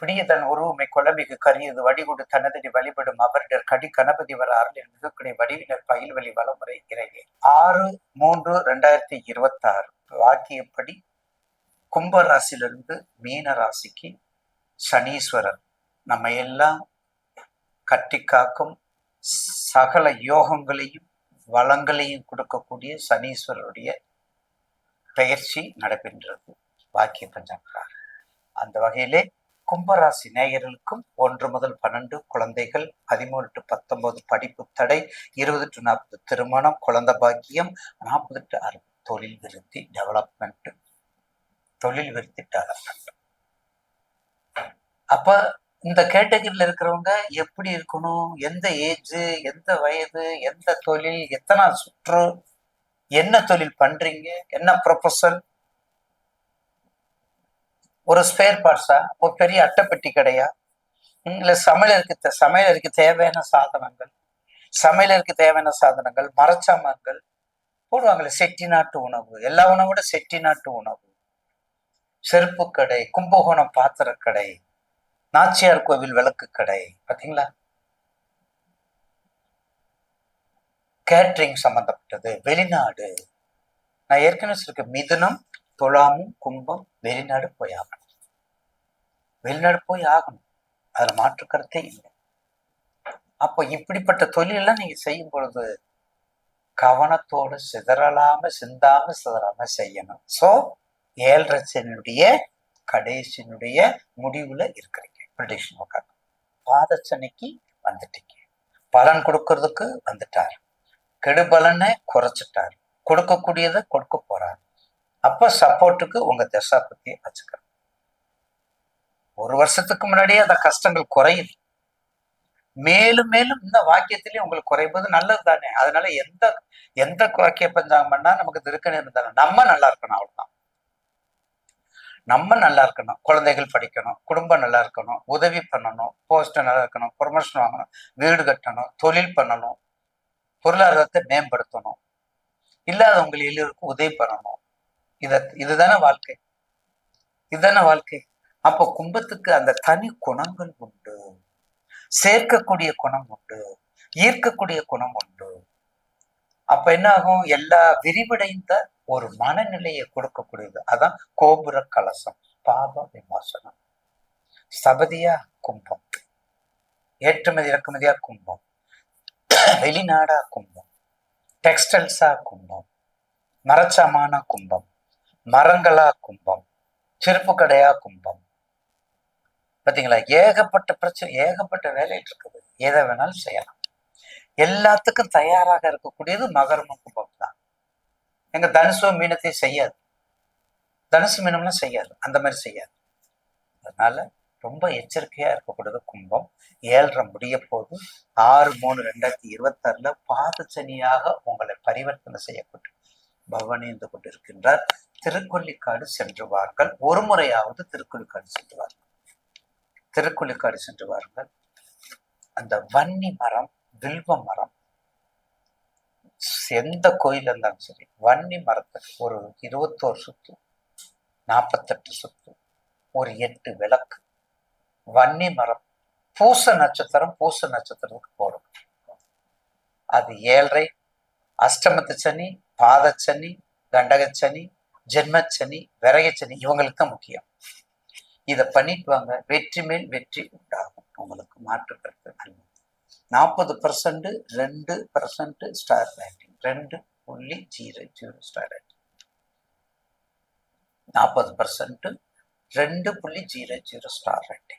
பிடியதன் உருவமை குழம்பிக்கு கரியது வடிகுடு தனதடி வழிபடும் அவரிடர் கடி கணபதி வர அருளில் மிகுக்குடி வடிவினர் பயில்வழி வளமுறை இறையே. ஆறு மூன்று ரெண்டாயிரத்தி இருபத்தி ஆறு வாக்கியப்படி கும்ப ராசியிலிருந்து மீன ராசிக்கு சனீஸ்வரர். நம்ம எல்லாம் கட்டி காக்கும் சகல யோகங்களையும் வளங்களையும் கொடுக்கக்கூடிய சனீஸ்வரருடைய பெயர்ச்சி நடைபெறுகிறது வாக்கிய பஞ்சாங்கார் அந்த வகையிலே கும்பராசி நேயர்களுக்கும் ஒன்று முதல் பன்னெண்டு குழந்தைகள் பதிமூணு டு பத்தொன்பது படிப்பு தடை இருபது டு நாற்பது திருமணம் குழந்தை பாக்கியம் நாற்பது டு அறுபது தொழில் விருத்தி டெவலப்மெண்ட் தொழில் விருத்தி டெவலப்மெண்ட் அப்ப இந்த கேட்டகரியில் இருக்கிறவங்க எப்படி இருக்கணும்? எந்த ஏஜ் எந்த வயது எந்த தொழில் எத்தனை சுற்று என்ன தொழில் பண்றீங்க என்ன ப்ரொஃபஷன் ஒரு ஸ்பேர் பார்ட்ஸா ஒரு பெரிய அட்டைப்பெட்டி கடையா? இல்லை சமையலருக்கு சமையலருக்கு தேவையான சாதனங்கள் சமையலருக்கு தேவையான சாதனங்கள் மரச்சாமான்கள் போடுவாங்களே செட்டிநாட்டு உணவு. எல்லா உணவோட செட்டி நாட்டு உணவு. செருப்பு கடை கும்பகோணம் பாத்திர கடை நாச்சியார் கோவில் விளக்கு கடை பார்த்தீங்களா கேட்ரிங் சம்பந்தப்பட்டது. வெளிநாடு. நான் ஏற்கனவே சொல்லிருக்கேன் மிதுனம் துலாமும் கும்பம் வெளிநாடு போய் ஆகணும். வெளிநாடு போய் ஆகணும். அதில் மாற்று கருத்தே இல்லை. அப்போ இப்படிப்பட்ட தொழிலெல்லாம் நீங்கள் செய்யும் பொழுது கவனத்தோடு சிதறலாம சிந்தாம சிதறாம செய்யணும். ஸோ ஏழரசனுடைய கடைசியினுடைய முடிவுல இருக்கிறீங்க. ப்ரிடிக்ஷன் உட்காந்து பாதச்சனைக்கு வந்துட்டீங்க. பலன் கொடுக்கறதுக்கு வந்துட்டார். கெடுபலனை குறைச்சிட்டார். கொடுக்கக்கூடியதை கொடுக்க போறார். அப்ப சப்போர்ட்டுக்கு உங்க தசாபத்தியை வச்சுக்கணும். ஒரு வருஷத்துக்கு முன்னாடியே அந்த கஷ்டங்கள் குறையுது. மேலும் மேலும் இந்த வாக்கியத்திலேயே உங்களுக்கு குறையும்போது நல்லது தானே? அதனால எந்த எந்த வாக்கிய பஞ்சாங்கம் பண்ணா நமக்கு திருக்கணி இருந்தாலும் நம்ம நல்லா இருக்கணும் அவ்வளவுதான். நம்ம நல்லா இருக்கணும். குழந்தைகள் படிக்கணும் குடும்பம் நல்லா இருக்கணும் உதவி பண்ணணும் போஸ்ட் நல்லா இருக்கணும் ப்ரொமோஷன் வாங்கணும் வீடு கட்டணும் தொழில் பண்ணணும் பொருளாதாரத்தை மேம்படுத்தணும். இல்லாதவங்க எல்லோருக்கும் உதவி பண்ணணும். இத இதுதானே வாழ்க்கை. இதுதானே வாழ்க்கை. அப்போ கும்பத்துக்கு அந்த தனி குணங்கள் உண்டு. சேர்க்கக்கூடிய குணம் உண்டு. ஈர்க்கக்கூடிய குணம் உண்டு. அப்ப என்ன ஆகும்? எல்லா விரிவடைந்த ஒரு மனநிலையை கொடுக்கக்கூடியது. அதான் கோபுர கலசம். பாப விமோசனம். சபதியா? கும்பம். ஏற்றுமதி இறக்குமதியா? கும்பம். வெளிநாடா? கும்பம். டெக்ஸ்டைல்ஸா? கும்பம். மரச்சாமான? கும்பம். மரங்களா கும்பம் செருப்பு கடையா கும்பம். பார்த்தீங்களா ஏகப்பட்ட பிரச்சனை ஏகப்பட்ட வேலைகள் இருக்குது. எதை வேணாலும் செய்யலாம். எல்லாத்துக்கும் தயாராக இருக்கக்கூடியது மகரமும் கும்பம் தான். எங்க தனுசோ மீனத்தையும் செய்யாது. தனுசு மீனம்லாம் செய்யாது. அந்த மாதிரி செய்யாது. அதனால ரொம்ப எச்சரிக்கையா இருக்கக்கூடியது கும்பம். ஏழரை முடிய போது ஆறு மூணு ரெண்டாயிரத்தி இருபத்தாறுல பாதச்சனியாக உங்களை பரிவர்த்தனை செய்யப்பட்டு பவனிந்து கொண்டிருக்கின்றார் திருக்கொல்லிக்காடு சென்றுவார்கள். ஒரு முறையாவது திருக்கொல்லிக்காடு சென்று வாருங்கள் திருக்கொல்லிக்காடு சென்று வார்கள் அந்த வன்னி மரம் வில்வ மரம் எந்த கோயில் இருந்தாலும் சரி வன்னி மரத்துக்கு ஒரு இருபத்தோரு சுத்து நாற்பத்தெட்டு சுத்து ஒரு எட்டு விளக்கு வன்னி மரம் பூச நட்சத்திரம் பூச நட்சத்திரத்துக்கு போடும். அது ஏழரை அஷ்டமத்து சனி பாதச்சனி கண்டகச்சனி ஜென்மச்சனி விரகச்சனி இவங்களுக்கு தான் முக்கியம். இதை பண்ணிட்டு வாங்க வெற்றி மேல் வெற்றி உண்டாகும். உங்களுக்கு மாற்று கருத்து அல்ல நாற்பது பர்சன்ட் ரெண்டு பர்சன்ட் ஸ்டார் ரேட்டிங் ரெண்டு புள்ளி ஜீரோ ஜீரோ ஸ்டார் ரேட்டிங் நாற்பது பர்சன்ட் ரெண்டு புள்ளி ஜீரோ ஜீரோ ஸ்டார் ரேட்டிங்